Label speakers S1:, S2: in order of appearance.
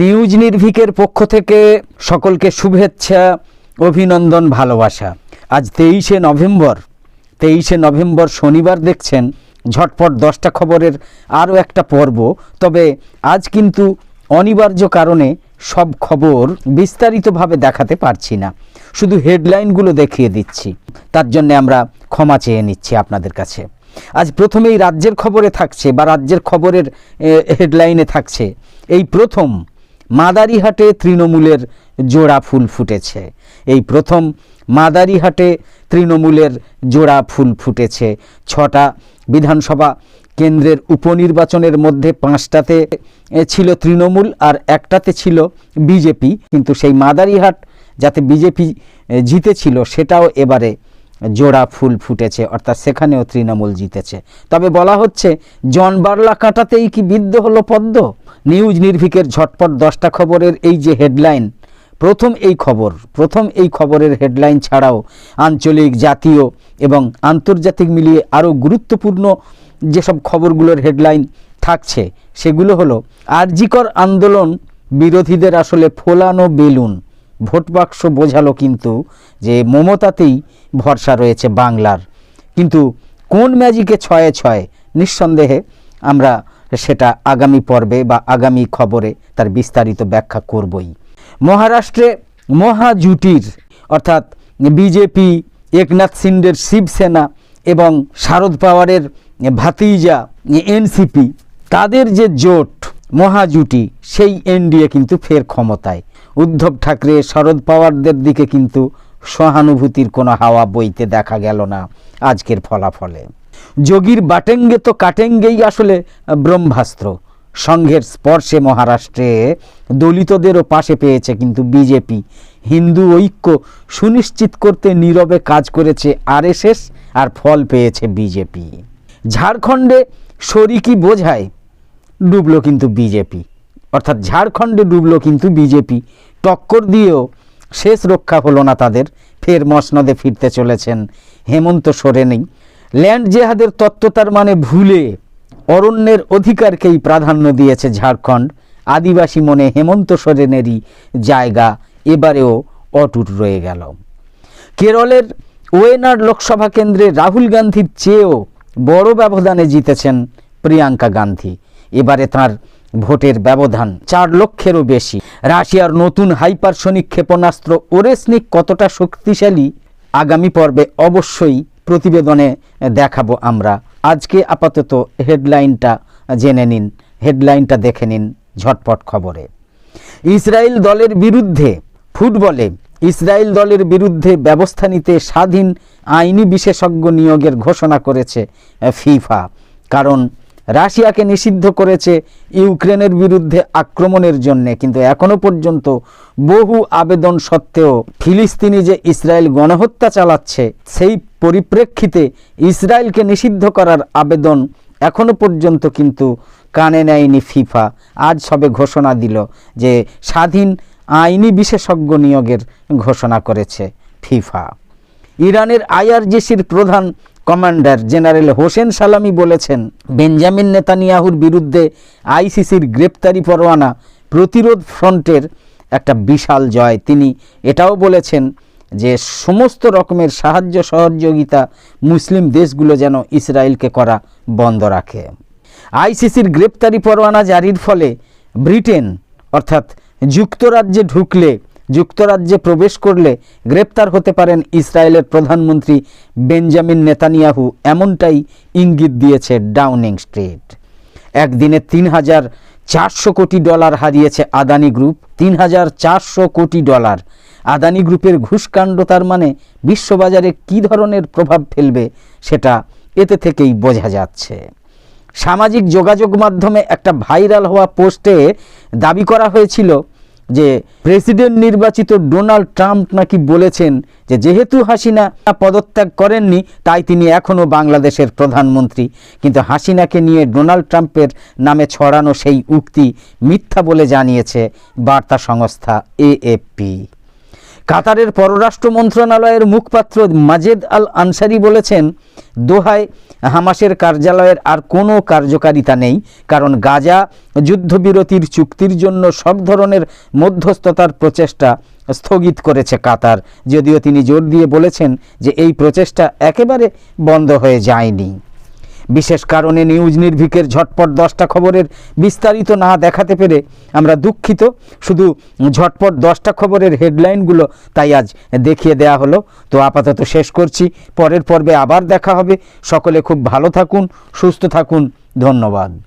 S1: News নির্ভিকের পক্ষ থেকে সকলকে শুভেচ্ছা, অভিনন্দন, ভালোবাসা। আজ তেইশে নভেম্বর তেইশে নভেম্বর শনিবার দেখছেন ঝটপট দশটা খবরের আরও একটা পর্ব। তবে আজ কিন্তু অনিবার্য কারণে সব খবর বিস্তারিতভাবে দেখাতে পারছি না। শুধু হেডলাইনগুলো দেখিয়ে দিচ্ছি। তার জন্য আমরা ক্ষমা চেয়ে নিচ্ছি আপনাদের কাছে। আজ প্রথমেই রাজ্যের খবরে থাকছে বা রাজ্যের খবরের হেডলাইনে থাকছে। এই প্রথম মাদারিহাটে তৃণমূলের জোড়া ফুল ফুটেছে। এই প্রথম মাদারিহাটে তৃণমূলের জোড়া ফুল ফুটেছে। ছটা বিধানসভা কেন্দ্রের উপনির্বাচনের মধ্যে পাঁচটাতে ছিল তৃণমূল আর একটাতে ছিল বিজেপি। কিন্তু সেই মাদারিহাট যাতে বিজেপি জিতেছিল, সেটাও এবারে জোড়া ফুল ফুটেছে, অর্থাৎ সেখানেও তৃণমূল জিতেছে। তবে বলা হচ্ছে, জন বার্লা কাটাতেই কি বিদ্ধ হলো পদ্ম? নিউজ নির্ভিকের ঝটপট দশটা খবরের এই যে হেডলাইন, প্রথম এই খবর, প্রথম এই খবরের হেডলাইন ছাড়াও আঞ্চলিক, জাতীয় এবং আন্তর্জাতিক মিলিয়ে আরও গুরুত্বপূর্ণ যেসব খবরগুলোর হেডলাইন থাকছে, সেগুলো হলো, আরজিকর আন্দোলন বিরোধীদের আসলে ফোলানো বেলুন। ভোট বাক্স বোঝালো কিন্তু যে মমতাতেই ভরসা রয়েছে বাংলার। কিন্তু কোন ম্যাজিকে ছয়ে ছয়? নিঃসন্দেহে আমরা সেটা আগামী পর্বে বা আগামী খবরে তার বিস্তারিত ব্যাখ্যা করবই। মহারাষ্ট্রে মহাজুটির অর্থাৎ বিজেপি, একনাথ সিন্ডের শিবসেনা এবং শারদ পাওয়ারের ভাতিজা, এনসিপি, তাদের যে জোট মহাজুটি সেই এনডিএ কিন্তু ফের ক্ষমতায়। উদ্ধব ঠাকরে শরদ পাওয়ারদের দিকে কিন্তু সহানুভূতির কোনো হাওয়া বইতে দেখা গেল না আজকের ফলাফলে। যোগীর বাটেঙ্গে তো কাটেঙ্গেই আসলে ব্রহ্মাস্ত্র। সংঘের স্পর্শে মহারাষ্ট্রে দলিতদেরও পাশে পেয়েছে কিন্তু বিজেপি। হিন্দু ঐক্য সুনিশ্চিত করতে নীরবে কাজ করেছে আরএসএস আর ফল পেয়েছে বিজেপি। ঝাড়খণ্ডে শরিকি বোঝায়? ডুবল কিন্তু বিজেপি। অর্থাৎ ঝাড়খণ্ডে ডুবলো কিন্তু বিজেপি। টক্কর দিয়েও শেষ রক্ষা হলো না তাদের। ফের মসনদে ফিরতে চলেছেন হেমন্ত সোরেনই। ল্যান্ড জেহাদের তত্ত্বতার মানে ভুলে অরণ্যের অধিকারকেই প্রাধান্য দিয়েছে ঝাড়খণ্ড। আদিবাসী মনে হেমন্ত সোরেনেরই জায়গা এবারেও অটুট রয়ে গেল। কেরলের ওয়েনার লোকসভা কেন্দ্রে রাহুল গান্ধীর চেয়েও বড় ব্যবধানে জিতেছেন প্রিয়াঙ্কা গান্ধী। এবারে তার ভোটের ব্যবধান চার লক্ষেরও বেশি। রাশিয়ার নতুন হাইপারসনিক ক্ষেপণাস্ত্র ওরেসনিক কতটা শক্তিশালী আগামী পর্বে অবশ্যই প্রতিবেদনে দেখাবো আমরা। আজকে আপাতত হেডলাইনটা জেনে নিন, হেডলাইনটা দেখে নিন ঝটপট খবরে। ইসরায়েল দলের বিরুদ্ধে ফুটবলে ইসরায়েল দলের বিরুদ্ধে ব্যবস্থা নিতে স্বাধীন আইনি বিশেষজ্ঞ নিয়োগের ঘোষণা করেছে ফিফা। কারণ রাশিয়াকে নিষিদ্ধ করেছে ইউক্রেনের বিরুদ্ধে আক্রমণের জন্যে। কিন্তু এখনও পর্যন্ত বহু আবেদন সত্ত্বেও ফিলিস্তিনি যে ইসরায়েল গণহত্যা চালাচ্ছে, সেই পরিপ্রেক্ষিতে ইসরায়েলকে নিষিদ্ধ করার আবেদন এখনও পর্যন্ত কিন্তু কানে নেয়নি ফিফা। আজ সবে ঘোষণা দিল যে স্বাধীন আইনি বিশেষজ্ঞ নিয়োগের ঘোষণা করেছে ফিফা। ইরানের আইআরজিসির প্রধান কমান্ডার জেনারেল হোসেন সালামি বলেছেন, বেঞ্জামিন নেতানিয়াহুর বিরুদ্ধে আইসিসির গ্রেপ্তারি পরোয়ানা প্রতিরোধ ফ্রন্টের একটা বিশাল জয়। তিনি এটাও বলেছেন যে, সমস্ত রকমের সাহায্য সহযোগিতা মুসলিম দেশগুলো যেন ইসরায়েলকে করা বন্ধ রাখে। আইসিসির গ্রেপ্তারি পরোয়ানা জারির ফলে ব্রিটেন, অর্থাৎ যুক্তরাজ্যে ঢুকলে যুক্তরাজ্যে প্রবেশ করলে গ্রেপ্তার হতে পারেন ইসরায়েলের প্রধানমন্ত্রী বেঞ্জামিন নেতানিয়াহু, এমনটাই ইঙ্গিত দিয়েছে ডাউনিং স্ট্রিট। একদিনে তিন হাজার চারশো কোটি ডলার হারিয়েছে আদানি গ্রুপ তিন হাজার চারশো কোটি ডলার। আদানি গ্রুপের ঘুষকাণ্ড তার মানে বিশ্ববাজারে কী ধরনের প্রভাব ফেলবে সেটা এতে থেকেই বোঝা যাচ্ছে। সামাজিক যোগাযোগ মাধ্যমে একটা ভাইরাল হওয়া পোস্টে দাবি করা হয়েছিল যে প্রেসিডেন্ট নির্বাচিত ডোনাল্ড ট্রাম্প নাকি বলেছেন যে যেহেতু হাসিনা পদত্যাগ করেননি, তাই তিনি এখনও বাংলাদেশের প্রধানমন্ত্রী। কিন্তু হাসিনাকে নিয়ে ডোনাল্ড ট্রাম্পের নামে ছড়ানো সেই উক্তি মিথ্যা বলে জানিয়েছে বার্তা সংস্থা এএফপি কাতারের পররাষ্ট্র মন্ত্রণালয়ের মুখপাত্র মাজেদ আল আনসারি বলেছেন, দোহায় হামাসের কার্যালয়ের আর কোনো কার্যকারিতা নেই, কারণ গাজা যুদ্ধবিরতির চুক্তির জন্য সব ধরনের মধ্যস্থতার প্রচেষ্টা স্থগিত করেছে কাতার। যদিও তিনি জোর দিয়ে বলেছেন যে এই প্রচেষ্টা একেবারে বন্ধ হয়ে যায়নি। বিশেষ কারণে নিউজ নির্ভিকের ঝটপট দশটা খবরের বিস্তারিত না দেখাতে পেরে আমরা দুঃখিত। শুধু ঝটপট দশটা খবরের হেডলাইনগুলো তাই আজ দেখিয়ে দেয়া হলো। তো আপাতত শেষ করছি। পরের পর্বে আবার দেখা হবে। সকলে খুব ভালো থাকুন, সুস্থ থাকুন। ধন্যবাদ।